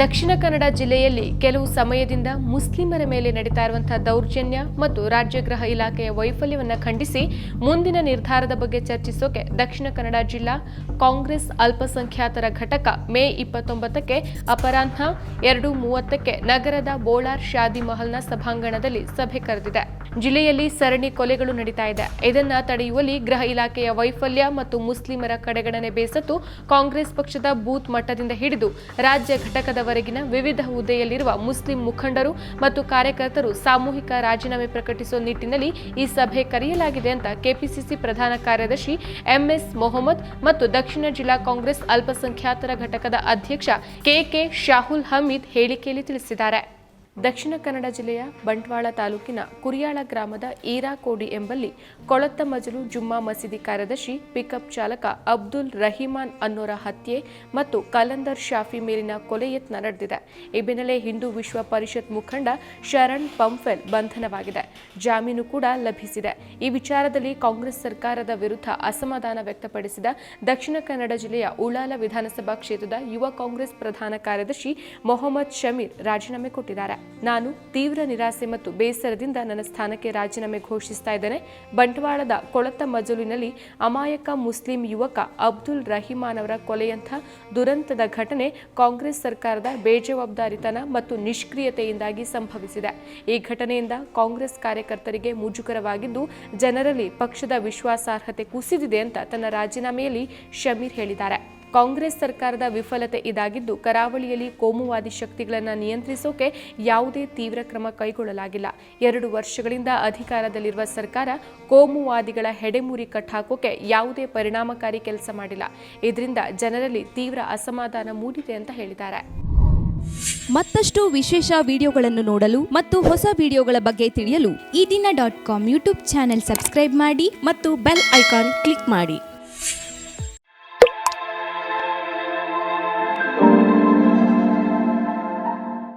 ದಕ್ಷಿಣ ಕನ್ನಡ ಜಿಲ್ಲೆಯಲ್ಲಿ ಕೆಲವು ಸಮಯದಿಂದ ಮುಸ್ಲಿಮರ ಮೇಲೆ ನಡೀತಾ ಇರುವಂತಹ ದೌರ್ಜನ್ಯ ಮತ್ತು ರಾಜ್ಯಗೃಹ ಇಲಾಖೆಯ ವೈಫಲ್ಯವನ್ನು ಖಂಡಿಸಿ ಮುಂದಿನ ನಿರ್ಧಾರದ ಬಗ್ಗೆ ಚರ್ಚಿಸೋಕೆ ದಕ್ಷಿಣ ಕನ್ನಡ ಜಿಲ್ಲಾ ಕಾಂಗ್ರೆಸ್ ಅಲ್ಪಸಂಖ್ಯಾತರ ಘಟಕ ಮೇ ಇಪ್ಪತ್ತೊಂಬತ್ತಕ್ಕೆ ಅಪರಾಹ್ನ ಎರಡು ಮೂವತ್ತಕ್ಕೆ ನಗರದ ಬೋಳಾರ್ ಶಾದಿ ಮಹಲ್ನ ಸಭಾಂಗಣದಲ್ಲಿ ಸಭೆ ಕರೆದಿದೆ. ಜಿಲ್ಲೆಯಲ್ಲಿ ಸರಣಿ ಕೊಲೆಗಳು ನಡೀತಾ ಇದೆ. ಇದನ್ನ ತಡೆಯುವಲ್ಲಿ ಗೃಹ ಇಲಾಖೆಯ ವೈಫಲ್ಯ ಮತ್ತು ಮುಸ್ಲಿಮರ ಕಡೆಗಣನೆ ಬೇಸತ್ತು ಕಾಂಗ್ರೆಸ್ ಪಕ್ಷದ ಬೂತ್ ಮಟ್ಟದಿಂದ ಹಿಡಿದು ರಾಜ್ಯ ಘಟಕದವರೆಗಿನ ವಿವಿಧ ಹುದ್ದೆಯಲ್ಲಿರುವ ಮುಸ್ಲಿಂ ಮುಖಂಡರು ಮತ್ತು ಕಾರ್ಯಕರ್ತರು ಸಾಮೂಹಿಕ ರಾಜೀನಾಮೆ ಪ್ರಕಟಿಸುವ ನಿಟ್ಟಿನಲ್ಲಿ ಈ ಸಭೆ ಕರೆಯಲಾಗಿದೆ ಅಂತ ಕೆಪಿಸಿಸಿ ಪ್ರಧಾನ ಕಾರ್ಯದರ್ಶಿ ಎಂಎಸ್ ಮೊಹಮ್ಮದ್ ಮತ್ತು ದಕ್ಷಿಣ ಜಿಲ್ಲಾ ಕಾಂಗ್ರೆಸ್ ಅಲ್ಪಸಂಖ್ಯಾತರ ಘಟಕದ ಅಧ್ಯಕ್ಷ ಕೆಕೆ ಶಾಹುಲ್ ಹಮೀದ್ ಹೇಳಿಕೆಯಲ್ಲಿ ತಿಳಿಸಿದ್ದಾರೆ. ದಕ್ಷಿಣ ಕನ್ನಡ ಜಿಲ್ಲೆಯ ಬಂಟ್ವಾಳ ತಾಲೂಕಿನ ಕುರಿಯಾಳ ಗ್ರಾಮದ ಈರಾಕೋಡಿ ಎಂಬಲ್ಲಿ ಕೊಳತ್ತ ಮಜಲು ಜುಮ್ಮಾ ಮಸೀದಿ ಕಾರ್ಯದರ್ಶಿ ಪಿಕಪ್ ಚಾಲಕ ಅಬ್ದುಲ್ ರಹಿಮಾನ್ ಅನ್ನೋರ ಹತ್ಯೆ ಮತ್ತು ಕಲಂದರ್ ಶಾಫಿ ಮೇಲಿನ ಕೊಲೆ ಯತ್ನ ನಡೆದಿದೆ. ಈ ಬೆನ್ನಲ್ಲೇ ಹಿಂದೂ ವಿಶ್ವ ಪರಿಷತ್ ಮುಖಂಡ ಶರಣ್ ಪಂಫೆಲ್ ಬಂಧನವಾಗಿದೆ. ಜಾಮೀನು ಕೂಡ ಲಭಿಸಿದೆ. ಈ ವಿಚಾರದಲ್ಲಿ ಕಾಂಗ್ರೆಸ್ ಸರ್ಕಾರದ ವಿರುದ್ಧ ಅಸಮಾಧಾನ ವ್ಯಕ್ತಪಡಿಸಿದ ದಕ್ಷಿಣ ಕನ್ನಡ ಜಿಲ್ಲೆಯ ಉಳಾಲ ವಿಧಾನಸಭಾ ಕ್ಷೇತ್ರದ ಯುವ ಕಾಂಗ್ರೆಸ್ ಪ್ರಧಾನ ಕಾರ್ಯದರ್ಶಿ ಮೊಹಮ್ಮದ್ ಶಮೀರ್ ರಾಜೀನಾಮೆ ಕೊಟ್ಟಿದ್ದಾರೆ. ನಾನು ತೀವ್ರ ನಿರಾಸೆ ಮತ್ತು ಬೇಸರದಿಂದ ನನ್ನ ಸ್ಥಾನಕ್ಕೆ ರಾಜೀನಾಮೆ ಘೋಷಿಸ್ತಾ ಇದ್ದೇನೆ. ಬಂಟ್ವಾಳದ ಕೊಳತ ಮಜಲಿನಲ್ಲಿ ಅಮಾಯಕ ಮುಸ್ಲಿಂ ಯುವಕ ಅಬ್ದುಲ್ ರಹಿಮಾನ್ ಅವರ ಕೊಲೆಯಂಥ ದುರಂತದ ಘಟನೆ ಕಾಂಗ್ರೆಸ್ ಸರ್ಕಾರದ ಬೇಜವಾಬ್ದಾರಿತನ ಮತ್ತು ನಿಷ್ಕ್ರಿಯತೆಯಿಂದಾಗಿ ಸಂಭವಿಸಿದೆ. ಈ ಘಟನೆಯಿಂದ ಕಾಂಗ್ರೆಸ್ ಕಾರ್ಯಕರ್ತರಿಗೆ ಮುಜುಗರವಾಗಿದ್ದು, ಜನರಲ್ಲಿ ಪಕ್ಷದ ವಿಶ್ವಾಸಾರ್ಹತೆ ಕುಸಿದಿದೆ ಅಂತ ತನ್ನ ರಾಜೀನಾಮೆಯಲ್ಲಿ ಶಮೀರ್ ಹೇಳಿದ್ದಾರೆ. ಕಾಂಗ್ರೆಸ್ ಸರ್ಕಾರದ ವಿಫಲತೆ ಇದಾಗಿದ್ದು, ಕರಾವಳಿಯಲ್ಲಿ ಕೋಮುವಾದಿ ಶಕ್ತಿಗಳನ್ನು ನಿಯಂತ್ರಿಸೋಕೆ ಯಾವುದೇ ತೀವ್ರ ಕ್ರಮ ಕೈಗೊಳ್ಳಲಾಗಿಲ್ಲ. ಎರಡು ವರ್ಷಗಳಿಂದ ಅಧಿಕಾರದಲ್ಲಿರುವ ಸರ್ಕಾರ ಕೋಮುವಾದಿಗಳ ಹೆಡೆಮುರಿ ಕಟ್ಟಾಕೋಕೆ ಯಾವುದೇ ಪರಿಣಾಮಕಾರಿ ಕೆಲಸ ಮಾಡಿಲ್ಲ. ಇದರಿಂದ ಜನರಲ್ಲಿ ತೀವ್ರ ಅಸಮಾಧಾನ ಮೂಡಿದೆ ಅಂತ ಹೇಳಿದ್ದಾರೆ. ಮತ್ತಷ್ಟು ವಿಶೇಷ ವಿಡಿಯೋಗಳನ್ನು ನೋಡಲು ಮತ್ತು ಹೊಸ ವಿಡಿಯೋಗಳ ಬಗ್ಗೆ ತಿಳಿಯಲು Ee Dina dot com YouTube channel subscribe ಮಾಡಿ ಮತ್ತು ಬೆಲ್ ಐಕಾನ್ ಕ್ಲಿಕ್ ಮಾಡಿ.